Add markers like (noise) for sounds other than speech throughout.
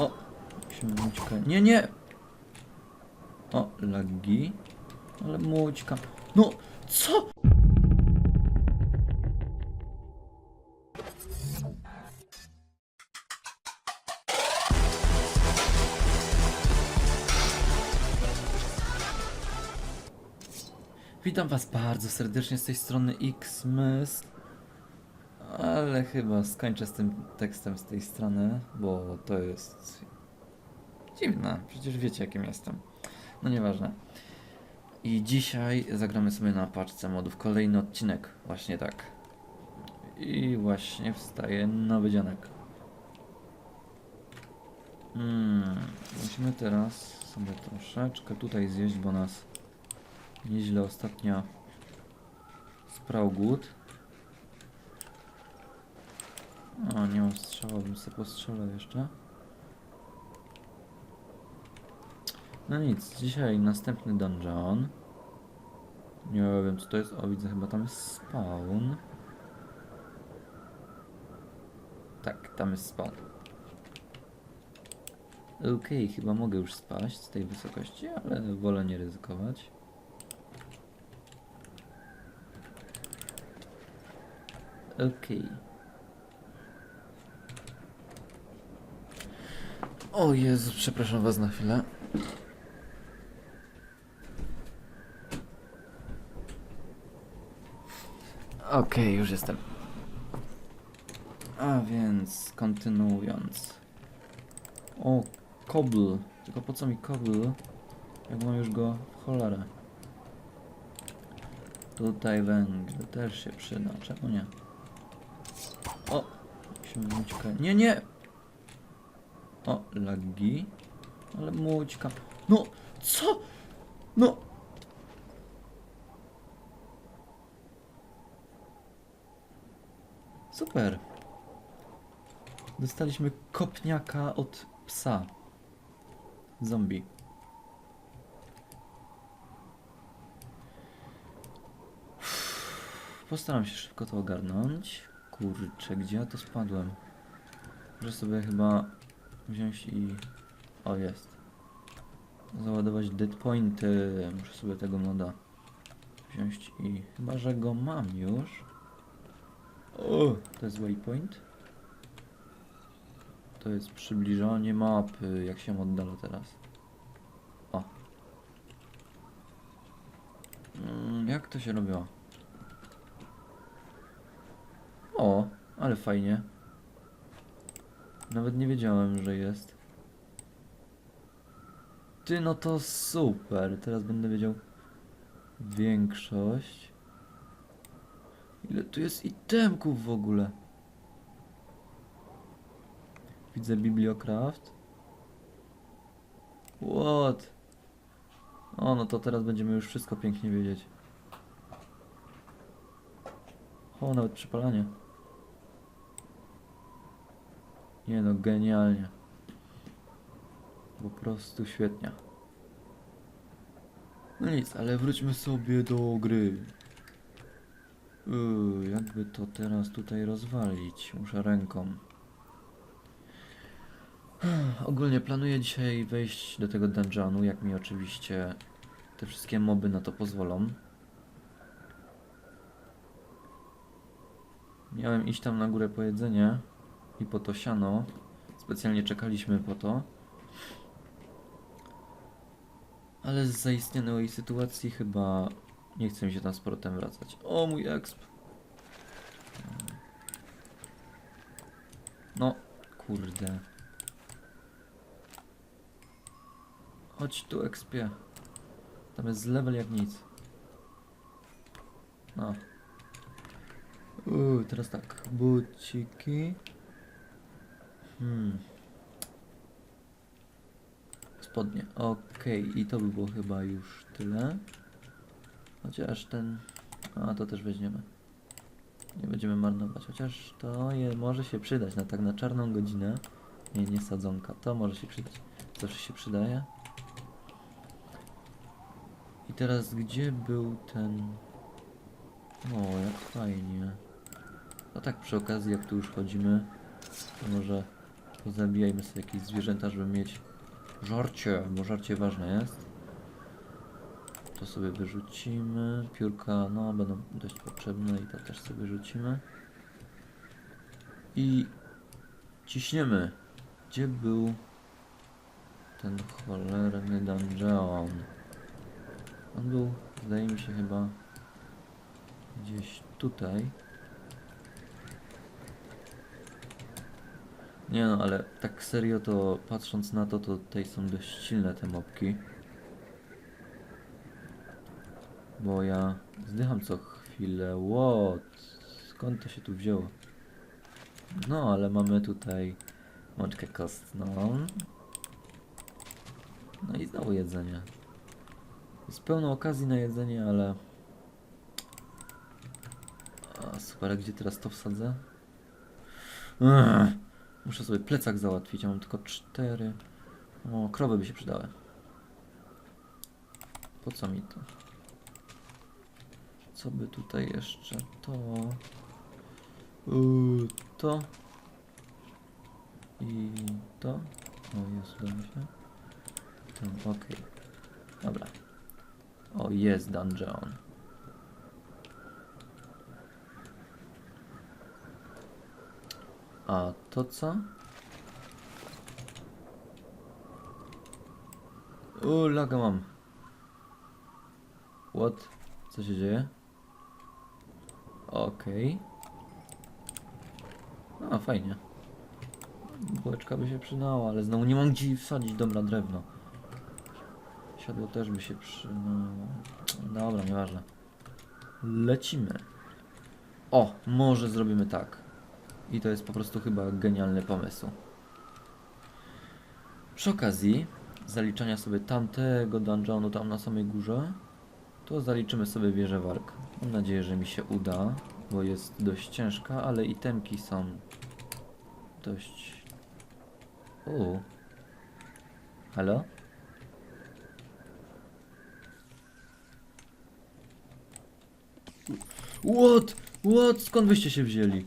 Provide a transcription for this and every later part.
O! Mućka. Nie, nie! O, lagi. Ale mućka. No, co? Witam was bardzo serdecznie z tej strony Xmas. Ale chyba skończę z tym tekstem z tej strony, bo to jest dziwne. Przecież wiecie jakim jestem. No nieważne. I dzisiaj zagramy sobie na paczce modów kolejny odcinek. Właśnie tak. I właśnie wstaje nowy dzionek. Hmm, musimy teraz sobie troszeczkę tutaj zjeść, bo nas nieźle ostatnio sprał głód. O, nie mam strzała, bym sobie postrzelał jeszcze. No nic, dzisiaj następny dungeon. Nie wiem co to jest, o widzę chyba tam jest spawn. Tak, tam jest spawn. Okej, chyba mogę już spaść z tej wysokości, ale wolę nie ryzykować. Okej. O Jezu, przepraszam was na chwilę. Okej, już jestem. A więc, kontynuując. O, kobl. Tylko po co mi kobl? Jak mam już go w cholerę. Tutaj węgiel też się przyda. Czemu nie? O! Musimy mućka. Nie, nie! O, lagi. Ale mućka. No, co? No! Super. Dostaliśmy kopniaka od psa. Zombie. Postaram się szybko to ogarnąć. Kurczę, gdzie ja to spadłem? Muszę sobie chyba wziąć i... O, jest. Załadować dead pointy. Muszę sobie tego moda wziąć i... Chyba, że go mam już. O, to jest waypoint. To jest przybliżanie mapy, jak się oddala teraz. O. Mm, jak to się robiło? O, ale fajnie. Nawet nie wiedziałem, że jest. Ty, no to super. Teraz będę wiedział większość. Ile tu jest itemków w ogóle? Widzę bibliocraft. What? O, no to teraz będziemy już wszystko pięknie wiedzieć. O, nawet przypalanie. Nie no, genialnie. Po prostu świetnie. No nic, ale wróćmy sobie do gry. Yy, jakby to teraz tutaj rozwalić? Muszę ręką. Ogólnie planuję dzisiaj wejść do tego dungeonu, jak mi oczywiście te wszystkie moby na to pozwolą. Miałem iść tam na górę po jedzenie i po to siano. Specjalnie czekaliśmy po to. Ale z zaistniałej sytuacji chyba nie chce mi się tam z wracać. O, mój exp. No, kurde. Chodź tu, expie. Tam jest level jak nic. No. Uuu, teraz tak. Buciki. Hmm. Spodnie. Okej, i to by było chyba już tyle. Chociaż ten... A, to też weźmiemy. Nie będziemy marnować. Chociaż to je może się przydać na tak na czarną godzinę. Nie, nie sadzonka. To może się przydać. Zawsze się przydaje. I teraz gdzie był ten... O, jak fajnie. No tak przy okazji, jak tu już chodzimy, może Pozabijajmy sobie jakieś zwierzęta, żeby mieć żarcie, bo żarcie ważne jest. To sobie wyrzucimy. Piórka, no, będą dość potrzebne i to też sobie wyrzucimy. I ciśniemy. Gdzie był ten cholerny dungeon? On był, wydaje mi się, chyba gdzieś tutaj. Nie no, ale tak serio to patrząc na to, to tutaj są dość silne te mopki. Bo ja zdycham co chwilę. What? Skąd to się tu wzięło? No, ale mamy tutaj mączkę kostną. No i znowu jedzenie. Jest pełno okazji na jedzenie, ale... A, super, gdzie teraz to wsadzę? Ugh. Muszę sobie plecak załatwić, ja mam tylko cztery. O, krowy by się przydały. Po co mi to? Co by tutaj jeszcze? To... Yy, to... I to... O, jest, uda mi się. To, okej. Dobra. O, jest dungeon. A to co? O, laga mam. What? Co się dzieje? Okej. A, fajnie. Bułeczka by się przydała, ale znowu nie mam gdzie wsadzić. Dobra, drewno. Siadło też by się przydało. Dobra, nieważne. Lecimy. O, może zrobimy tak. I to jest po prostu chyba genialny pomysł. Przy okazji zaliczania sobie tamtego dungeonu tam na samej górze, to zaliczymy sobie wieżę walk. Mam nadzieję, że mi się uda, bo jest dość ciężka, ale itemki są dość... Uuu. Halo? What? What? Skąd wyście się wzięli?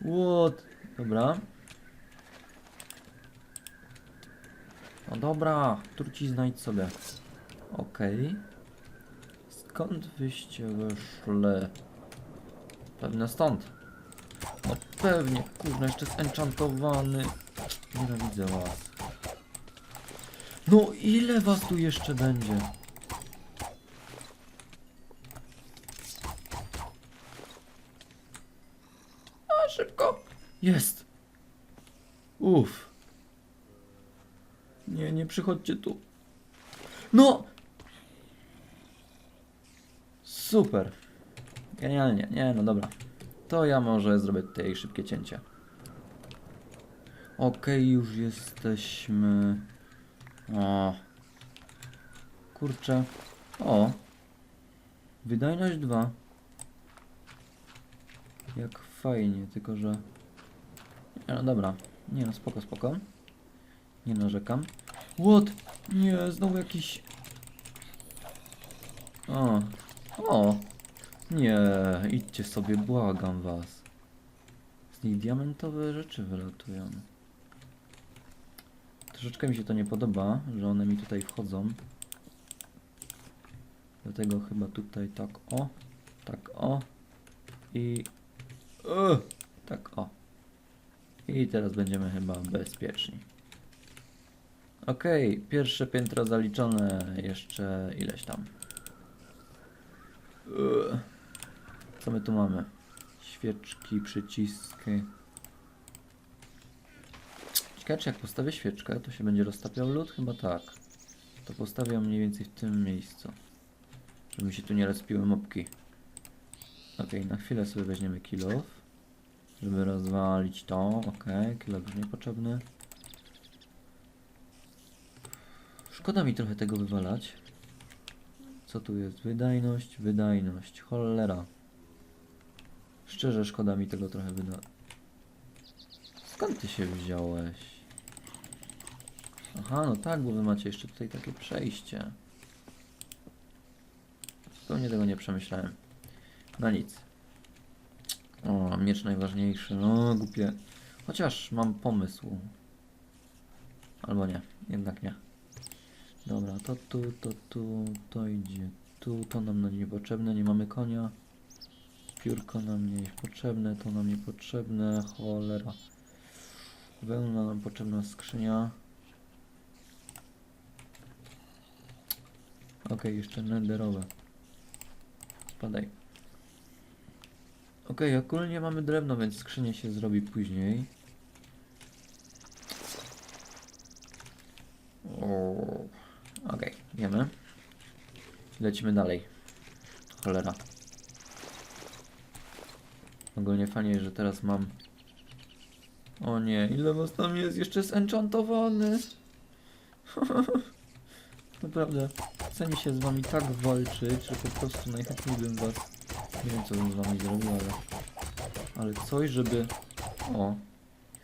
What? Dobra. No dobra, trucizna idź sobie. Okej. Skąd wyście wyszli? Pewnie stąd. No pewnie, kurna, jeszcze zenchantowany. Nienawidzę was. No ile was tu jeszcze będzie? A szybko. Jest. Uff. Nie, nie przychodźcie tu. No! Super. Genialnie. Nie, no dobra. To ja może zrobię tutaj szybkie cięcie. Okej, już jesteśmy. O. Kurczę. O. Wydajność 2. Jak fajnie, tylko że... No dobra. Nie no, spoko, spoko. Nie narzekam. What? Nie, znowu jakiś... O. O. Nie, idźcie sobie, błagam was. Z nich diamentowe rzeczy wylatują. Troszeczkę mi się to nie podoba, że one mi tutaj wchodzą. Dlatego chyba tutaj tak o, tak o i o, tak o. I teraz będziemy chyba bezpieczni. Okej, pierwsze piętro zaliczone, jeszcze ileś tam. Co my tu mamy? Świeczki, przyciski. Ciekawe, jak postawię świeczkę, to się będzie roztapiał lód? Chyba tak. To postawię ją mniej więcej w tym miejscu. Żeby mi się tu nie rozpiły mopki. Okej, na chwilę sobie weźmiemy kilof. Żeby rozwalić to. Okej, kilof już niepotrzebny. Szkoda mi trochę tego wywalać. Co tu jest? Wydajność, wydajność. Cholera. Szczerze, szkoda mi tego trochę wyda. Skąd ty się wziąłeś? Aha, no tak, bo wy macie jeszcze tutaj takie przejście. Zupełnie tego nie przemyślałem. No nic. O, miecz najważniejszy. No, głupie. Chociaż mam pomysł. Albo nie, jednak nie. Dobra, to tu, to tu, to idzie tu, to nam niepotrzebne, nie mamy konia. Piórko nam nie jest potrzebne, to nam niepotrzebne, cholera. Wełna nam potrzebna skrzynia. Okej, jeszcze nederowe. Spadaj. Okej, ogólnie mamy drewno, więc skrzynię się zrobi później. Okej, wiemy. Lecimy dalej. Cholera. Ogólnie fajnie, że teraz mam... O nie, ile was tam jest? Jeszcze jest enchantowany. (laughs) Naprawdę, chce mi się z wami tak walczyć, że po prostu najchętniej bym was... Nie wiem co bym z wami zrobił, ale... Ale coś, żeby... O,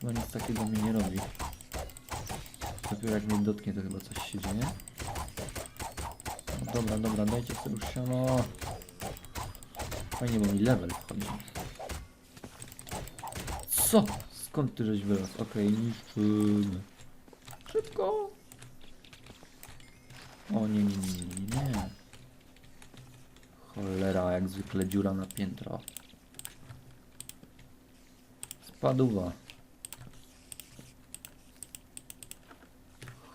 chyba nic takiego mi nie robi. Dopiero jak mnie dotknie, to chyba coś się dzieje. No dobra, dobra, dajcie sobie już siano. Fajnie, bo mi level wchodzi. Co? Skąd ty żeś wyraz? Okej, niszczymy. Szybko! O nie, nie, nie, nie, nie. Cholera, jak zwykle dziura na piętro. Spadła.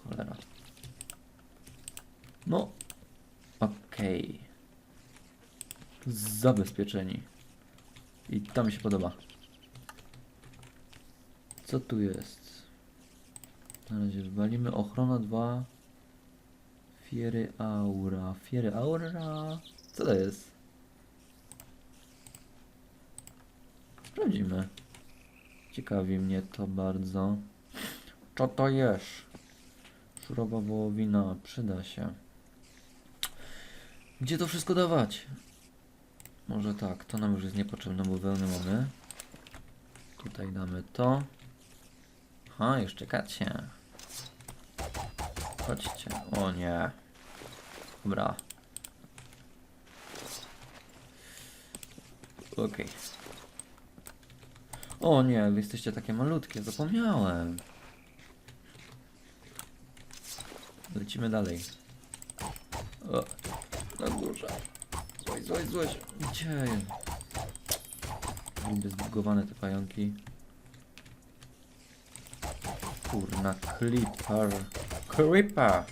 Cholera. No. Okej. Zabezpieczeni. I to mi się podoba. Co tu jest? Na razie wywalimy. Ochrona 2. Fiery aura. Fiery aura. Co to jest? Sprawdzimy. Ciekawi mnie to bardzo. Co to jest? Surowa wołowina. Przyda się. Gdzie to wszystko dawać? Może tak, to nam już jest niepotrzebne, bo wełny mamy. Tutaj damy to. Ha, już czekacie. Chodźcie. O nie. Dobra. Okej. O nie, wy jesteście takie malutkie, zapomniałem. Lecimy dalej. O, na górze. Złoś, złoś, złoś. Gdzie? Lubię zbugowane te pająki. Kurna, creeper. Creeper!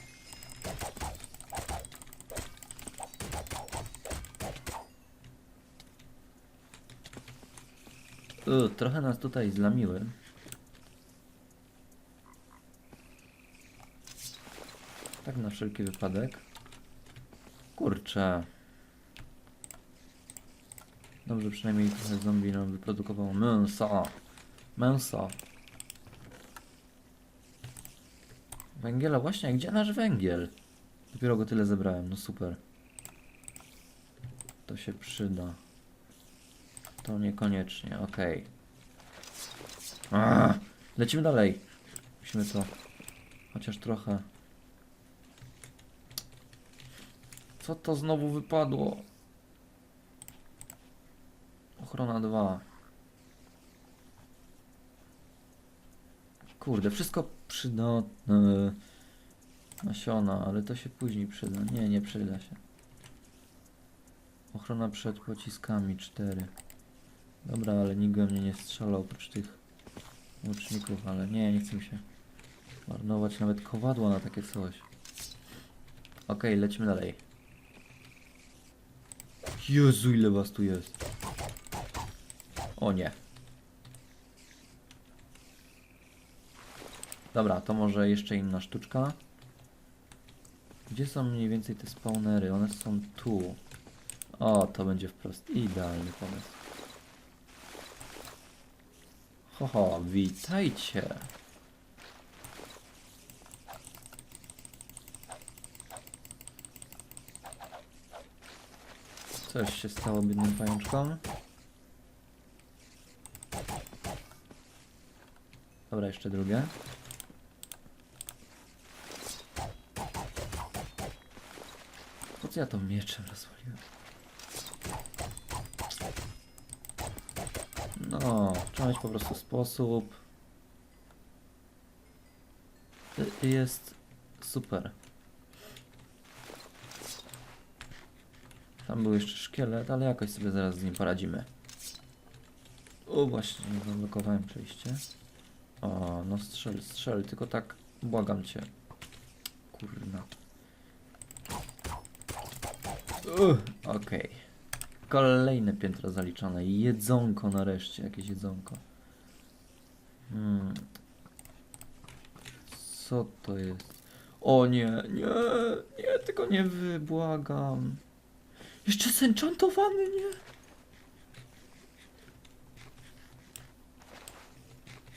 U, trochę nas tutaj zlamiły. Tak na wszelki wypadek. Kurczę. Dobrze, przynajmniej trochę zombie nam wyprodukowało mięsa. Mięsa. Węgiela, właśnie, gdzie nasz węgiel? Dopiero go tyle zebrałem, no super. To się przyda. To niekoniecznie, okej. Okay. Lecimy dalej. Musimy to chociaż trochę. Co to znowu wypadło? Ochrona 2. Kurde, wszystko przydatne. Nasiona, ale to się później przyda. Nie, nie przyda się. Ochrona przed pociskami 4. Dobra, ale nikt we mnie nie strzelał oprócz tych łuczników, ale nie, nie chcę mi się marnować nawet kowadła na takie coś. Okej, lecimy dalej. Jezu, ile was tu jest. O nie. Dobra, to może jeszcze inna sztuczka. Gdzie są mniej więcej te spawnery? One są tu. O, to będzie wprost idealny pomysł. Ho, ho, witajcie. Coś się stało biednym pajączkom. Dobra, jeszcze drugie. Po co ja to mieczem rozwaliłem? No, trzeba mieć po prostu sposób. y, jest super. Tam był jeszcze szkielet, ale jakoś sobie zaraz z nim poradzimy. O, właśnie, zablokowałem przejście. O, no strzel, strzel, tylko tak, błagam cię. Kurna. Okej. Kolejne piętro zaliczone. Jedzonko nareszcie, jakieś jedzonko. Hmm. Co to jest? O nie, nie, nie, tylko nie wy, błagam. Jeszcze zenchantowany, nie?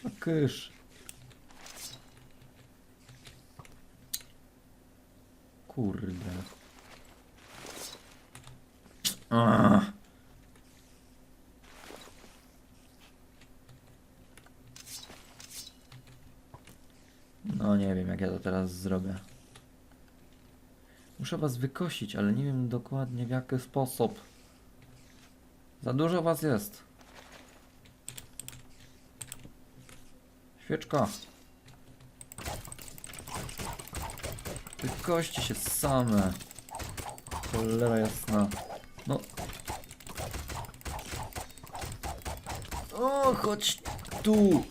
A. Kurde. No nie wiem jak ja to teraz zrobię. Muszę was wykosić, ale nie wiem dokładnie w jaki sposób. Za dużo was jest. Świeczka. Wykoście się same. Cholera jasna. No. O, chodź tu.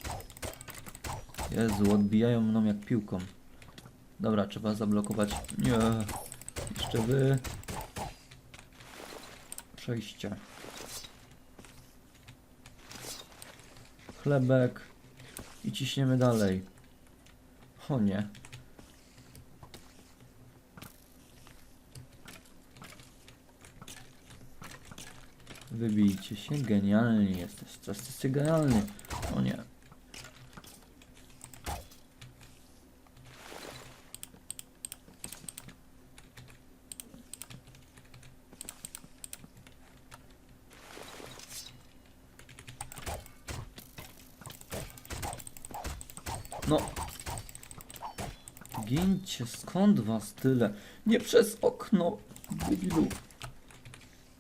Jezu, odbijają mną jak piłką. Dobra, trzeba zablokować. Nie. Jeszcze wy. Przejście. Chlebek. I ciśniemy dalej. O nie. Wybijcie się, genialni jesteście. Jesteście genialni. O nie. No. Gincie, skąd was tyle? Nie przez okno, debilu.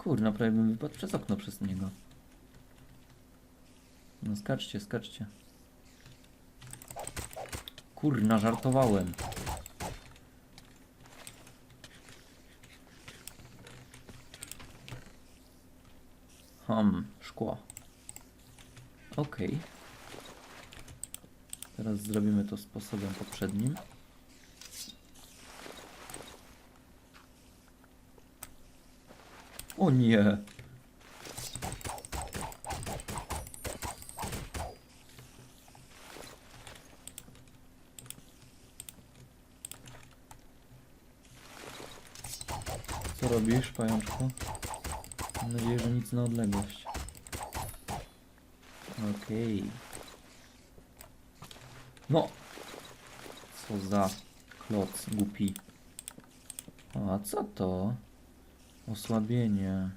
Kurna, prawie bym wypadł przez okno przez niego. No skaczcie, skaczcie. Kurna, żartowałem. Ham, szkło. Okej. Teraz zrobimy to sposobem poprzednim. O nie! Co robisz, pajączku? Mam nadzieję, że nic na odległość. Okej. No! Co za kloc głupi. A co to? Osłabienie.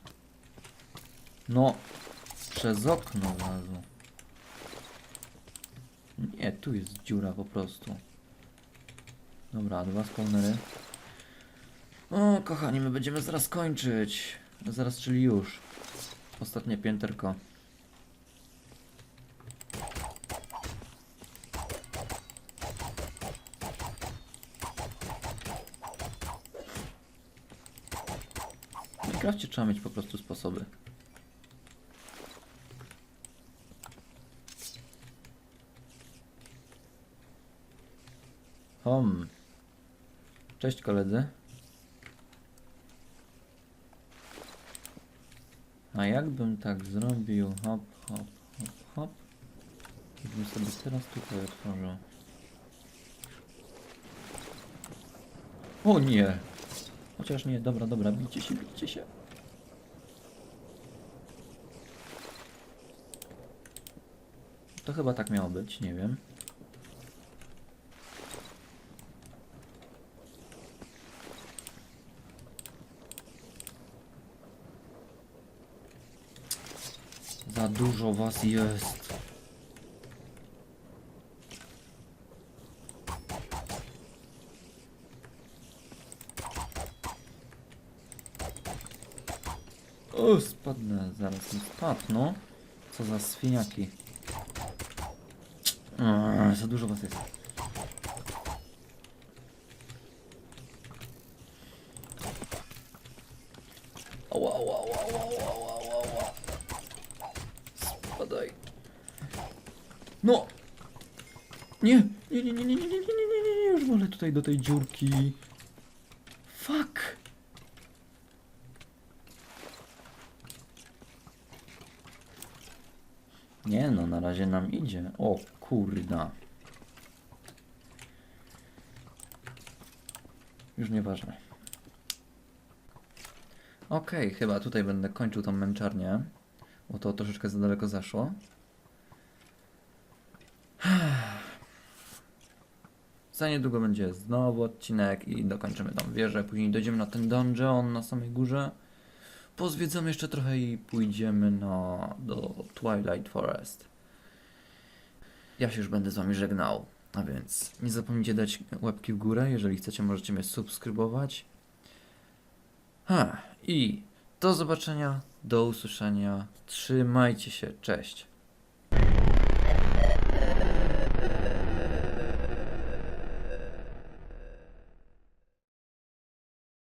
No! Przez okno wlazło. Nie, tu jest dziura po prostu. Dobra, dwa spawnery. O, kochani, my będziemy zaraz kończyć. Zaraz, czyli już. Ostatnie pięterko. W Minecrafcie trzeba mieć po prostu sposoby. Hom. Cześć koledzy. A jakbym tak zrobił hop, hop, hop, hop. Jakbym sobie teraz tutaj otworzył. O nie! Chociaż nie, dobra, dobra, bijcie się, bijcie się. To chyba tak miało być, nie wiem. Za dużo was jest. O, spadnę, zaraz mi spadną. Co za świniaki. A, za dużo was jest. Ała, ała, ała, ała, ała, ała. Spadaj. No! Nie, nie, nie, nie, nie, nie, nie, nie, nie, nie, już wolę tutaj do tej dziurki. Idzie. O kurda. Już nieważne. Okej, chyba tutaj będę kończył tą męczarnię, bo to troszeczkę za daleko zaszło. (sighs) Za niedługo będzie znowu odcinek i dokończymy tą wieżę. Później dojdziemy na ten dungeon na samej górze. Pozwiedzamy jeszcze trochę i pójdziemy na, do Twilight Forest. Ja się już będę z wami żegnał. A więc nie zapomnijcie dać łapki w górę. Jeżeli chcecie, możecie mnie subskrybować. Ha, i do zobaczenia, do usłyszenia. Trzymajcie się, cześć.